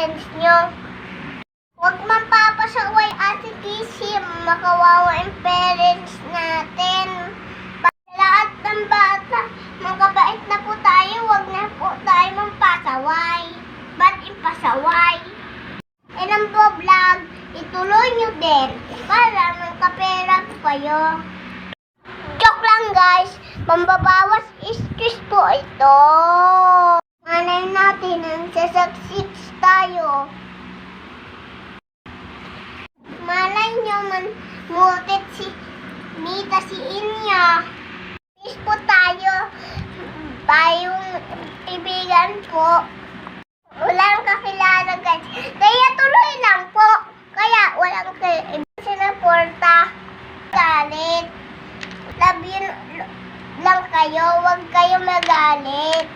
parents nyo. Huwag man papasaway ate Kisi, makawawa ang parents natin. Para lahat ng bata, magkabait na po tayo, huwag na po tayo magpasaway. Ba't ipasaway? And ang po vlog, ituloy nyo din para magkapera kayo. Joke lang guys, pambabawas stress po ito. Malay natin ang sasucceeds tayo. Malay nyo man multit si Mita si Inya. Peace po tayo. Tayong ibigan po. Walang kakilala guys. Kaya tuloy lang po. Kaya walang sinaporta. Galit. Love you lang kayo. Huwag kayo magalit.